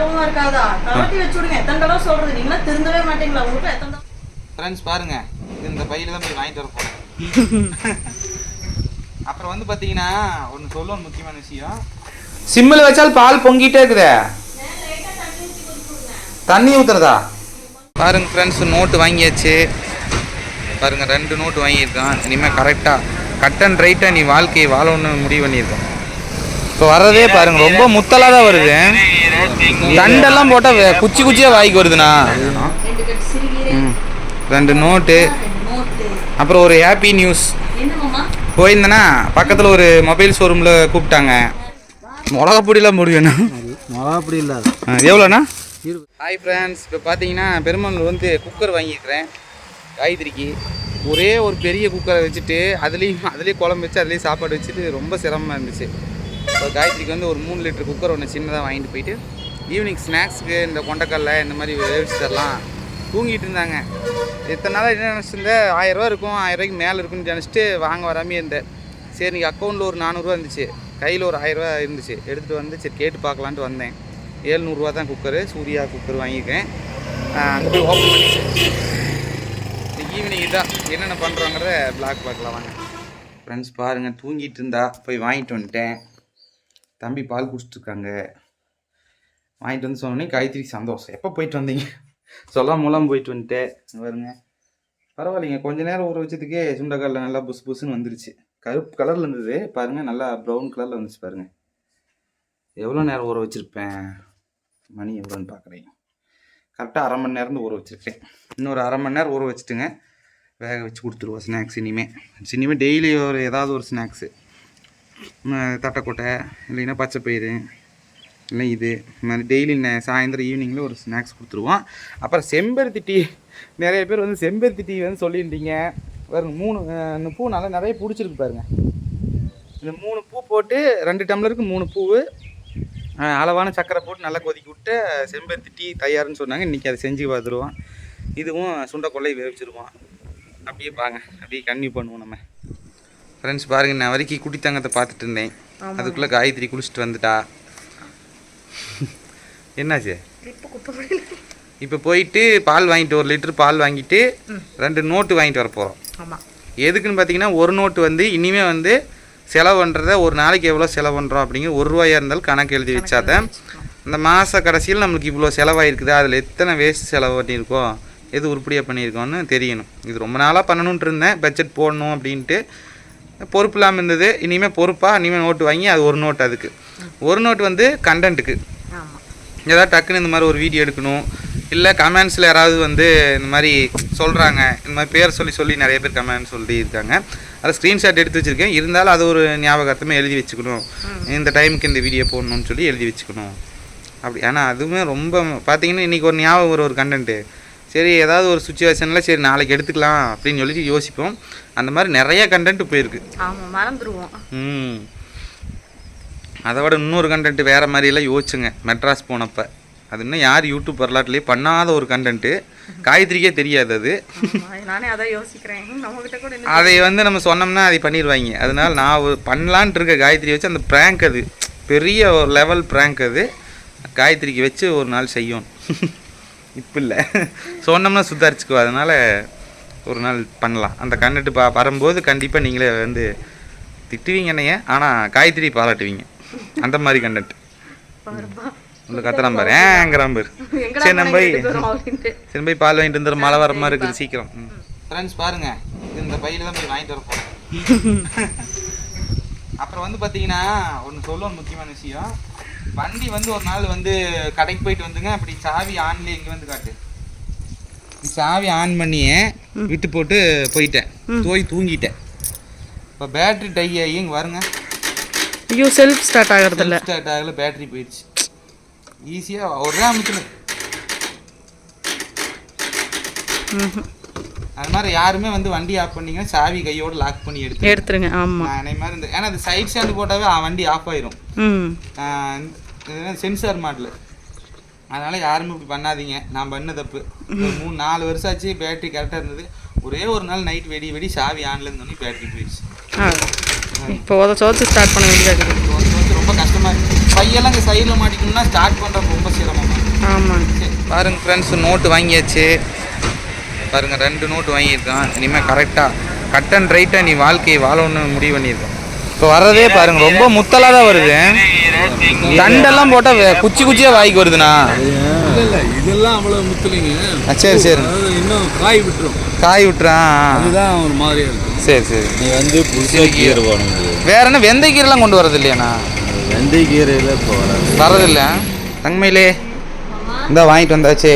ஞாபகமா இருக்காதா? கலட்டி வச்சு விடுங்க எத்தனை தடவை சொல்றது? நீங்களா திருந்தவே மாட்டீங்களா? உங்களுக்கு எத்தனை ஃப்ரெண்ட்ஸ் பாருங்க. இந்த பையில தான் போய் வாங்கிட்டு வர போறேன். அப்புறம் வந்து பாத்தீங்கன்னா ஒன்று சொல்லணும் முக்கியமான விஷயம். சிம்மில் வச்சால் பால் பொங்கிட்டே இருக்குதே. தண்ணி ஊத்துறதா? பாருங்க ஃப்ரெண்ட்ஸ் நோட்டு வாங்கியாச்சு. பாருங்க ரெண்டு நோட்டு வாங்கியிருக்கான். இனிமேல் கரெக்டாக கட் அண்ட் ரைட்டாக நீ வாழ்க்கையை வாழணும்னு முடிவு பண்ணியிருக்கோம் இப்போ வர்றதே பாருங்க ரொம்ப முத்தலாக தான் வருது. தண்டெல்லாம் போட்டால் குச்சி குச்சியாக வாய்க்கு வருதுண்ணா. ரெண்டு நோட்டு. அப்புறம் ஒரு ஹாப்பி நியூஸ் போயிருந்தேன்னா பக்கத்தில் ஒரு மொபைல் ஷோரூமில் கூப்பிட்டாங்க. மிளகா பொடியெல்லாம் முடியும்ண்ணா மழை அப்படி இல்லை எவ்வளோண்ணா ஹாய் ஃப்ரெண்ட்ஸ் இப்போ பார்த்தீங்கன்னா பெருமாள் வந்து குக்கர் வாங்கியிருக்கிறேன். காய்கறிக்கு ஒரே ஒரு பெரிய குக்கரை வச்சுட்டு அதுலேயும் அதுலேயே குழம்பு வச்சு அதுலேயே சாப்பாடு வச்சுட்டு ரொம்ப சிரமமாக இருந்துச்சு. இப்போ காயத்ரிக்கு வந்து ஒரு மூணு லிட்டர் குக்கர் ஒன்று சின்னதாக வாங்கிட்டு போயிட்டு ஈவினிங் ஸ்நாக்ஸுக்கு இந்த கொண்டக்கடலை இந்த மாதிரி வேவிச்சு தரலாம் தூங்கிட்டு இருந்தாங்க. இத்தனை நாளாக என்ன நினச்சிருந்தேன் ஆயிரரூவா இருக்கும் ஆயிரரூவாய்க்கு மேலே இருக்குன்னு நினச்சிட்டு வாங்க வராமே இருந்தேன். சரி நீங்கள் அக்கௌண்ட்டில் ஒரு நானூறுரூவா இருந்துச்சு. கையில் ஒரு ஆயிரரூவா இருந்துச்சு. எடுத்துகிட்டு வந்து சரி கேட்டு பார்க்கலான்ட்டு வந்தேன். ஏழ்நூறுரூவா தான் குக்கரு சூர்யா குக்கர் வாங்கியிருக்கேன். அங்கே போய் ஓப்பன் பண்ணி ஈவினிங் தான் என்னென்ன பண்ணுறோங்கிறத பிளாக் பார்க்கலாம் வாங்க. ஃப்ரெண்ட்ஸ் பாருங்கள் தூங்கிட்டு இருந்தா போய் வாங்கிட்டு வந்துட்டேன். தம்பி பால் குடிச்சிட்ருக்காங்க வாங்கிட்டு வந்து சொன்னோடனே காயத்ரி சந்தோஷம். எப்போ போயிட்டு வந்தீங்க? சொல்லாம மூலம் போயிட்டு வந்துட்டேன். வருங்க பாருங்க. பரவாயில்லைங்க. கொஞ்ச நேரம் ஊற வச்சதுக்கே சுண்டக்காலில் நல்லா புஸ் புஸ்ன்னு வந்துருச்சு. கருப்பு கலரில் இருந்தது. பாருங்கள் நல்லா ப்ரௌன் கலரில் வந்துச்சு பாருங்கள் எவ்வளோ நேரம் ஊற வச்சுருப்பேன்? மணி எவ்வளோன்னு பார்க்குறேன். கரெக்டாக அரை மணி நேரம் ஊற வச்சுருக்கேன். இன்னொரு அரை மணி நேரம் ஊற வச்சுட்டுங்க. வேக வச்சு கொடுத்துருவோம் ஸ்நாக்ஸ் இனிமேல் இனிமேல் டெய்லி ஒரு ஏதாவது ஒரு ஸ்நாக்ஸு தட்டைக்கொட்டை இல்லைன்னா பச்சைப்பயிறு இல்லை இது. மாதிரி டெய்லி சாயந்தரம் ஈவினிங்கில் ஒரு ஸ்நாக்ஸ் கொடுத்துருவோம். அப்புறம் செம்பருத்தி டீ. நிறைய பேர் வந்து செம்பருத்தி டீ வந்து சொல்லியிருந்தீங்க. பாருங்க மூணு இந்த பூ நல்லா நிறைய பிடிச்சிருக்கு பாருங்கள் இந்த மூணு பூ போட்டு ரெண்டு டம்ளருக்கு மூணு பூவு அளவான சக்கரை போட்டு நல்லா கொதிக்க விட்டு செம்பருத்தி டீ தயார்னு சொன்னாங்க. இன்றைக்கி அதை செஞ்சு பார்த்துருவோம். இதுவும் சுண்டைக்கொள்ளை வேவிச்சிருவோம். அப்படியே பாங்க அப்படியே கன்னியூ பண்ணுவோம் நம்ம. ஃப்ரெண்ட்ஸ் பாருங்க நான் வரைக்கும் குட்டி தங்கத்தை பார்த்துட்டு இருந்தேன். அதுக்குள்ளே காயத்ரி குளிச்சுட்டு வந்துட்டா. என்னாச்சு? இப்போ போயிட்டு பால் வாங்கிட்டு ஒரு லிட்டர் பால் வாங்கிட்டு ரெண்டு நோட்டு வாங்கிட்டு வர போகிறோம் எதுக்குன்னு பார்த்தீங்கன்னா ஒரு நோட்டு வந்து இனிமே வந்து செலவு பண்ணுறத ஒரு நாளைக்கு எவ்வளோ செலவு பண்ணுறோம் அப்படிங்கிற ஒரு ரூபாயா இருந்தாலும் கணக்கு எழுதி வச்சாதான் இந்த மாத கடைசியில் நம்மளுக்கு இவ்வளோ செலவாயிருக்குதா? அதில் எத்தனை வேஸ்ட் செலவு பண்ணியிருக்கோம்? எது உருப்படியாக பண்ணியிருக்கோம்னு தெரியணும். இது ரொம்ப நாளாக பண்ணணுன்ட்டு இருந்தேன். பட்ஜெட் போடணும் அப்படின்ட்டு பொறுப்பு இல்லாமல் இருந்தது. இனிமேல் பொறுப்பாக இனிமேல் நோட்டு வாங்கி அது ஒரு நோட் அதுக்கு. ஒரு நோட் வந்து கண்டென்ட்டுக்கு ஏதாவது டக்குன்னு இந்த மாதிரி ஒரு வீடியோ எடுக்கணும். இல்லை கமெண்ட்ஸில் யாராவது வந்து இந்த மாதிரி சொல்கிறாங்க இந்த மாதிரி பேர் சொல்லி சொல்லி நிறைய பேர் கமெண்ட் சொல்லி இருக்காங்க. அதை ஸ்க்ரீன்ஷாட் எடுத்து வச்சுருக்கேன். இருந்தாலும் அது ஒரு ஞாபகத்தமாக எழுதி வச்சுக்கணும். இந்த டைமுக்கு இந்த வீடியோ போடணும்னு சொல்லி எழுதி வச்சுக்கணும். அப்படி. ஏன்னா அதுவுமே ரொம்ப பார்த்தீங்கன்னா இன்றைக்கி ஒரு ஞாபகம் ஒரு ஒரு கண்டென்ட்டு சரி ஏதாவது ஒரு சுச்சுவேஷனில் சரி நாளைக்கு எடுத்துக்கலாம் அப்படின்னு சொல்லிட்டு யோசிப்போம். அந்த மாதிரி நிறைய கண்டென்ட் போயிருக்கு. ஆமா மறந்துடுவோம் ம். அதை விட இன்னொரு கண்டென்ட் வேறு மாதிரியெல்லாம் யோசிச்சுங்க மெட்ராஸ் போனப்போ. அது இன்னும் யார் யூடியூப் வரலாற்றுலேயே பண்ணாத ஒரு கண்டென்ட்டு காயத்ரிக்கே தெரியாது அது. நானே அதான் யோசிக்கிறேன். அதை வந்து நம்ம சொன்னோம்னா அதை பண்ணிடுவாங்க. அதனால நான் ஒரு பண்ணலான்ட்டு இருக்க காயத்ரி வச்சு அந்த ப்ராங்க் அது. பெரிய ஒரு லெவல் ப்ராங்க் அது. காயத்ரிக்கு வச்சு ஒரு நாள் செய்யும். இப்போ இல்லை. சொன்னோம்னா சுதாரிச்சுக்குவா. அதனால் ஒரு நாள் பண்ணலாம். அந்த கண்டென்ட் பா வரும்போது கண்டிப்பாக நீங்களே வந்து திட்டுவீங்க என்னைய. ஆனால் காயத்ரி பாராட்டுவீங்க. அந்த மாதிரி கண்டென்ட். உள்ள கத்தலாம் பாரு. ஏங்கிறான் பாரு. சரி நம்ம போய் சரி போய் பால் வாங்கிட்டு வந்துடும் மழை வர மாதிரி இருக்குது சீக்கிரம். ஃப்ரெண்ட்ஸ் பாருங்க. இந்த பையில தான் போய் வாங்கிட்டு வர போகிறேன் அப்புறம் வந்து பார்த்தீங்கன்னா ஒன்று சொல்லணும் முக்கியமான விஷயம். வண்டி வந்து ஒரு நாள் வந்து கடைக்கு போயிட்டு வந்துங்க. அப்படி சாவி ஆன்லேயே இங்கே வந்து காட்டு. சாவி ஆன் பண்ணியே விட்டு போட்டு போயிட்டேன். போய் தூங்கிட்டேன். இப்போ பேட்ரி டை ஆகி இங்கே வருங்க ஐயோ செல்ஃப் ஸ்டார்ட் ஆகிறது இல்ல ஸ்டார்ட் ஆகல பேட்டரி போயிடுச்சு. ஈஸியாக ஒரே அமைச்சல அது மாதிரி யாருமே வந்து வண்டி ஆஃப் பண்ணீங்கன்னா சாவி கையோட லாக் பண்ணி எடுத்து எடுத்துருங்க ஆமா. நான் என்னை மாதிரி இந்த ஏன்னா அது சைட் ஸ்டாண்டு போட்டாவே ஆ, வண்டி ஆஃப் ஆயிரும். சென்சார் மாடல் அதனால யாருமே இப்படி பண்ணாதீங்க. நான் பண்ண தப்பு. மூணு நாலு வருஷம் ஆச்சு பேட்டரி கரெக்டாக இருந்தது. ஒரே ஒரு நாள் நைட் வெடி வெடி சாவி ஆன்ல இருந்தோடனே பேட்டரி போயிடுச்சு. இப்போ உதச்சு உதச்சு ஸ்டார்ட் பண்ண இருக்குது. வந்து ரொம்ப கஷ்டமா இருக்கு. பையெல்லாம் இங்கே சைடில் மாட்டிக்கணும்னா ஸ்டார்ட் பண்ணுறது ரொம்ப சிரமம் ஆமாம் சரி, பாருங்க ஃப்ரெண்ட்ஸ் நோட்டு வாங்கியாச்சு. பாருங்க ரெண்டு நோட்டு வாங்கியிருக்கான். இனிமேல் கரெக்டாக கட் அண்ட் ரைட்டாக நீ வாழ்க்கையை வாழணும்னு முடிவு பண்ணியிருக்கோம் இப்போ வர்றதே பாருங்க ரொம்ப முத்தலாக தான் வருது. தண்டெல்லாம் போட்டால் குச்சி குச்சியாக வாய்க்கு வருதுண்ணா. இல்ல இல்ல இதெல்லாம் முத்தலைங்க. சரி சரி. இன்னும் காய் விட்டுரும். காய் விட்டுறான் அதுதான் ஒரு மாதிரியா இருக்கும் சரி சரி. நீ வந்து புதுசாக கீரை. போடணும் வேற என்ன வெந்தயக்கீரைலாம் கொண்டு வரது இல்லையாண்ணா வெந்தய கீரையில் இப்போ வராது. வரதில்ல. தங்கமையிலே இந்த வாங்கிட்டு வந்தாச்சு.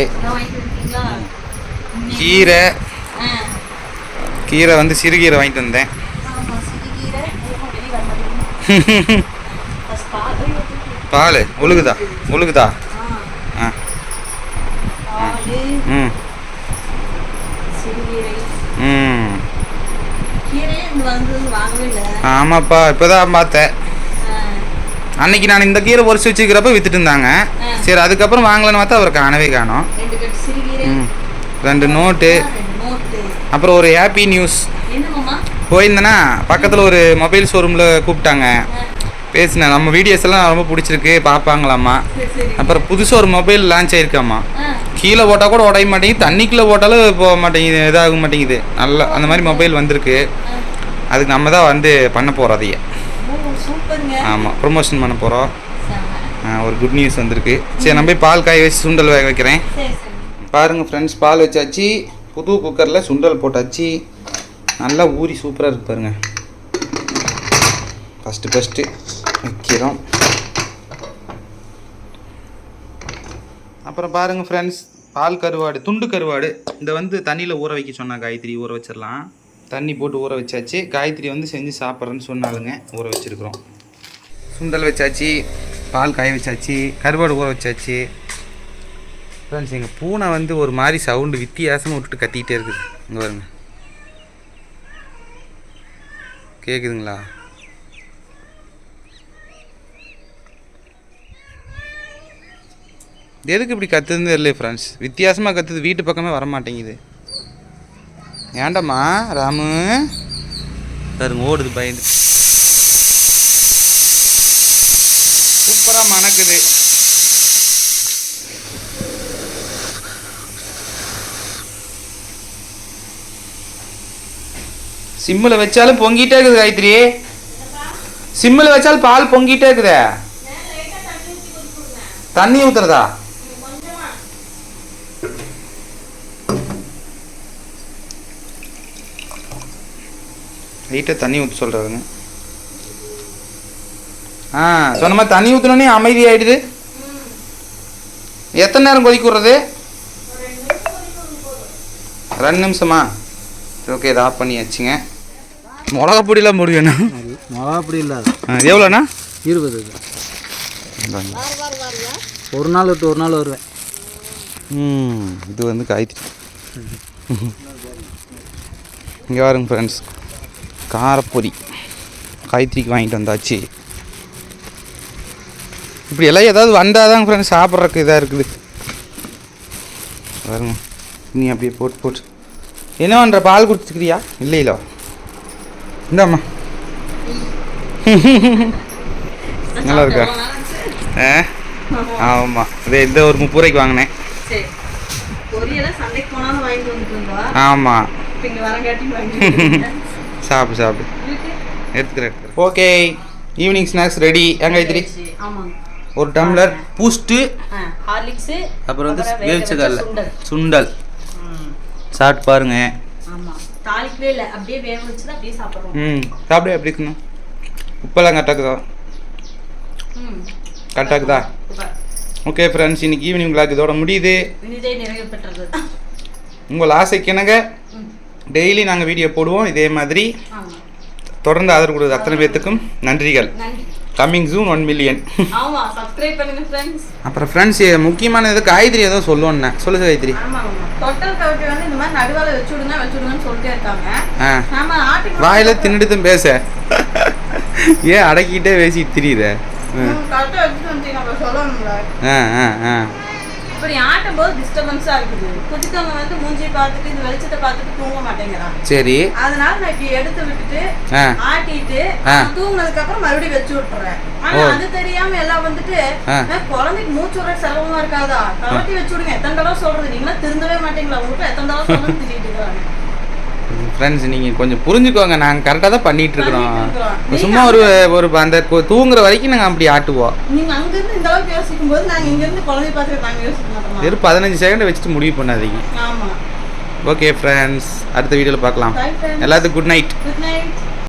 கீரை. கீரை வந்து சிறுகீரை வாங்கிட்டு வந்தேன். பால் ஒழுகுதா ஒழுகுதா ஆ. ம். ம். ஆமாப்பா இப்போதான் பார்த்தேன். அன்னைக்கு நான் இந்த கீரை பொரிச்சு வச்சுக்கிறப்ப வித்துட்டு இருந்தாங்க. சரி அதுக்கப்புறம் வாங்கலான்னு பார்த்தா அவர் காணவே காணோம். ரெண்டு நோட்டு அப்புறம் ஒரு ஹாப்பி நியூஸ் போயிருந்தேன்னா பக்கத்தில் ஒரு மொபைல் ஷோரூமில் கூப்பிட்டாங்க. பேசினேன். நம்ம வீடியோஸ் எல்லாம் ரொம்ப பிடிச்சிருக்கு பார்ப்பாங்களாம்மா. அப்புறம் புதுசாக ஒரு மொபைல் லான்ச் ஆயிருக்காம்மா. கீழே போட்டால் கூட உடைய மாட்டேங்குது தண்ணிக்குள்ளே போட்டாலும் போக மாட்டேங்குது இதாக மாட்டேங்குது. நல்லா அந்த மாதிரி மொபைல் வந்திருக்கு. அதுக்கு நம்ம தான் வந்து பண்ண போகிறோம் அதையே. ஆமாம் ப்ரொமோஷன் பண்ண போகிறோம். ஒரு குட் நியூஸ் வந்திருக்கு. சரி நான் போய் பால் காய வச்சு சுண்டல் வேக வைக்கிறேன். பாருங்கள் ஃப்ரெண்ட்ஸ் பால் வச்சாச்சு. புது குக்கரில் சுண்டல் போட்டாச்சு. நல்லா ஊறி சூப்பராக இருக்கு பாருங்க. ஃபஸ்ட்டு ஃபஸ்ட்டு வைக்கிறோம். அப்புறம் பாருங்கள் ஃப்ரெண்ட்ஸ் பால் கருவாடு துண்டு கருவாடு. இந்த வந்து தண்ணியில் ஊற வைக்க சொன்னா காயத்ரி ஊற வச்சிடலாம். தண்ணி போட்டு ஊற வச்சாச்சு. காயத்ரி வந்து செஞ்சு சாப்பிட்றேன்னு சொன்னாலுங்க ஊற வச்சுருக்குறோம். சுண்டல் வச்சாச்சு. பால் காய வச்சாச்சு. கருவாடு ஊற வச்சாச்சு. ஃப்ரெண்ட்ஸ் எங்கள் பூனை வந்து ஒரு மாதிரி சவுண்டு வித்தியாசமாக விட்டுட்டு கத்திக்கிட்டே இருக்குது. இங்கே வருங்க கேட்குதுங்களா எதுக்கு இப்படி கத்துதுன்னு தெரியல ஃப்ரெண்ட்ஸ் வித்தியாசமாக கத்துது வீட்டு பக்கமே வர மாட்டேங்குது ஏண்டம்மா ராமு? பாருங்க ஓடுது பயந்து. சூப்பராக மணக்குது. சிம்மில் வச்சாலும் பொங்கிட்டே இருக்குது காயத்ரி. சிம்மில் வச்சாலும் பால் பொங்கிட்டே இருக்குதே. தண்ணி ஊத்துறதா? லைட்டாக தண்ணி ஊற்ற சொல்கிறாருங்க ஆ சொன்ன மாதிரி தண்ணி ஊற்றினோடனே அமைதி ஆகிடுது எத்தனை நேரம் கொதிக்க விட்றது? ரெண்டு நிமிஷமா? ஓகே இதை ஆஃப் பண்ணி வச்சுங்க மிளகா பொடியெல்லாம் போடுவேண்ணா. மிளகா அப்படி இல்லாத எவ்வளோண்ணா? இருபது. ஒரு நாள் விட்டு ஒரு நாள் வருவேன். ம் இது வந்து காய்கறி இங்கே பாருங்க ஃப்ரெண்ட்ஸ் காரப்பொரி காய்கறிக்கு வாங்கிட்டு வந்தாச்சு. இப்படி எல்லாம் ஏதாவது வந்தால் தான் ஃப்ரெண்ட்ஸ் சாப்பிட்றதுக்கு இதாக இருக்குது. பாருங்க. நீ அப்படியே போட்டு போட்டு. என்ன பண்ணுற பால் குடிச்சுக்கிறியா? இல்லை இல்லை இந்தாம்மா. நல்லா இருக்கா? ஆ? ஆமாம் இதே இந்த ஒரு முப்பது ரூபாய்க்கு வாங்கினேன் ஆமாம் சாப்பிடு சாப்பிடு. எடுத்துக்கிறேன் ஓகே. ஈவினிங் ஸ்நாக்ஸ் ரெடி ஏங்க ஐத்திரி ஒரு டம்ளர் பூஸ்ட்டு அப்புறம் வந்து வேக வேவிச்ச வச்ச கடலை சுண்டல். சாப்பிட்டு பாருங்க. ஆமாம் தாளிக்கவே இல்லை. அப்படியே வேக வச்சு தான் அப்படியே சாப்பிட்றோம் ம் சாப்பிடு எப்படி இருக்கணும்? உப்பெல்லாம் கரெக்டாக்குதா ம். சூப்பர். ஓகே ஃப்ரெண்ட்ஸ் இன்னைக்கு ஈவினிங் விளாக் இதோட முடியுது. உங்கள் ஆசைக்கு என்னங்க ம். டெய்லி நாங்கள் வீடியோ போடுவோம். இதே மாதிரி. தொடர்ந்து ஆதரவு கொடுத்த அத்தனை பேர்த்துக்கும் நன்றிகள். நன்றி. கம்மிங் ஜூன் ஒன் மில்லியன் அப்புறம் ஃப்ரெண்ட்ஸ் முக்கியமான இது காய்கறி ஏதோ சொல்லுவோன்னே. சொல்லு ஆ. ஆட்டுக்கு வாயில தின்னுட்டு பேச. ஏன் அடக்கிட்டே பேசிட்டு தெரியுத சொல்லணும்ல. ஆ ஆ. ஆ இப்படி ஆட்டும் போது டிஸ்டர்பன்ஸா இருக்குது. குதிக்கவங்க வந்து மூஞ்சி பார்த்துட்டு இந்த வெளிச்சத்தை பார்த்துட்டு தூங்க மாட்டேங்கிறான் சரி. அதனால நான் இப்படி எடுத்து விட்டுட்டு ஆட்டிட்டு தூங்குனதுக்கு அப்புறம் மறுபடியும் வச்சு விட்டுறேன். ஆனா. அது தெரியாம எல்லாம் வந்துட்டு ஆ. "அஹ், குழந்தைக்கு மூச்சு விட சிரமமா இருக்காதா? கலட்டி வச்சு விடுங்க. எத்தனை தடவை சொல்றது? நீங்களா திருந்தவே மாட்டீங்களா? உங்களுக்கு எத்தனை தடவை சொல்றது ஃப்ரெண்ட்ஸ் நீங்கள் கொஞ்சம் புரிஞ்சுக்கோங்க. நாங்கள் கரெக்டாக தான் பண்ணிட்டு இருக்கிறோம். சும்மா ஒரு ஒரு அந்த தூங்குற வரைக்கும் நாங்கள் அப்படி ஆட்டுவோம். நீங்க அங்க இருந்து இந்த அளவுக்கு யோசிக்கும் போது நாங்க இங்க இருந்து குழந்தைய பார்த்துட்டு நாங்க யோசிக்க மாட்டோமா? வெறும் பதினஞ்சு செகண்ட் வச்சுட்டு முடிவு பண்ணாதீங்க. ஓகே ஃப்ரெண்ட்ஸ் அடுத்த வீடியோவில் பார்க்கலாம். எல்லாத்துக்கும் குட் நைட் குட் நைட்